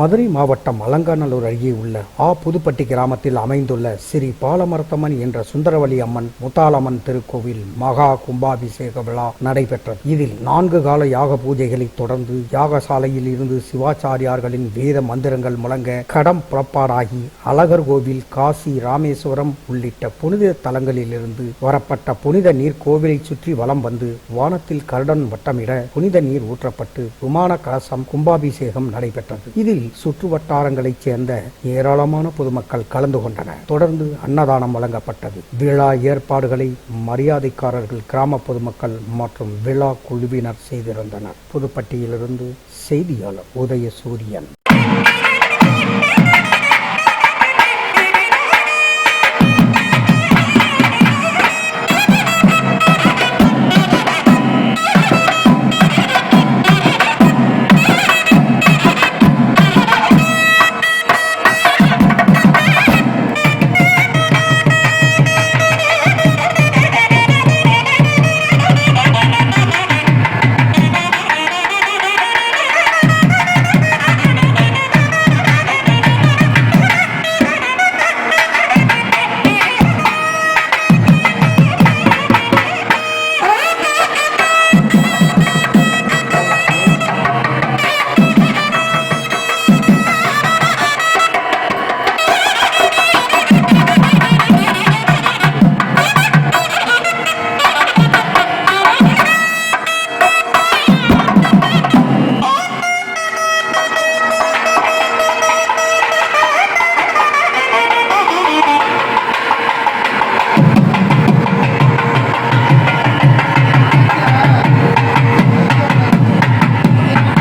மதுரை மாவட்டம் அலங்காநல்லூர் அருகே உள்ள ஆ புதுப்பட்டி கிராமத்தில் அமைந்துள்ள ஸ்ரீ பாலமரத்தம்மன் என்ற சுந்தரவல்லி அம்மன் முத்தாலம்மன் திருக்கோவில் மகா கும்பாபிஷேக விழா நடைபெற்றது. இதில் நான்கு கால யாக பூஜைகளை தொடர்ந்து யாகசாலையில் இருந்து சிவாச்சாரியார்களின் வேத மந்திரங்கள் முழங்க கடம் புறப்பாடாகி அழகர் கோவில் காசி ராமேஸ்வரம் உள்ளிட்ட புனித தலங்களிலிருந்து வரப்பட்ட புனித நீர் கோவிலை சுற்றி வலம் வந்து வானத்தில் கருடன் வட்டமிட புனித நீர் ஊற்றப்பட்டு விமான கலசம் கும்பாபிஷேகம் நடைபெற்றது. இதில் சுற்று வட்டாரங்களைச் சேர்ந்த ஏராளமான பொதுமக்கள் கலந்து கொண்டனர். தொடர்ந்து அன்னதானம் வழங்கப்பட்டது. விழா ஏற்பாடுகளை மரியாதைக்காரர்கள் கிராம பொதுமக்கள் மற்றும் விழா குழுவினர் செய்திருந்தனர். புதுப்பட்டியிலிருந்து செய்தியாளர் உதயசூரியன்.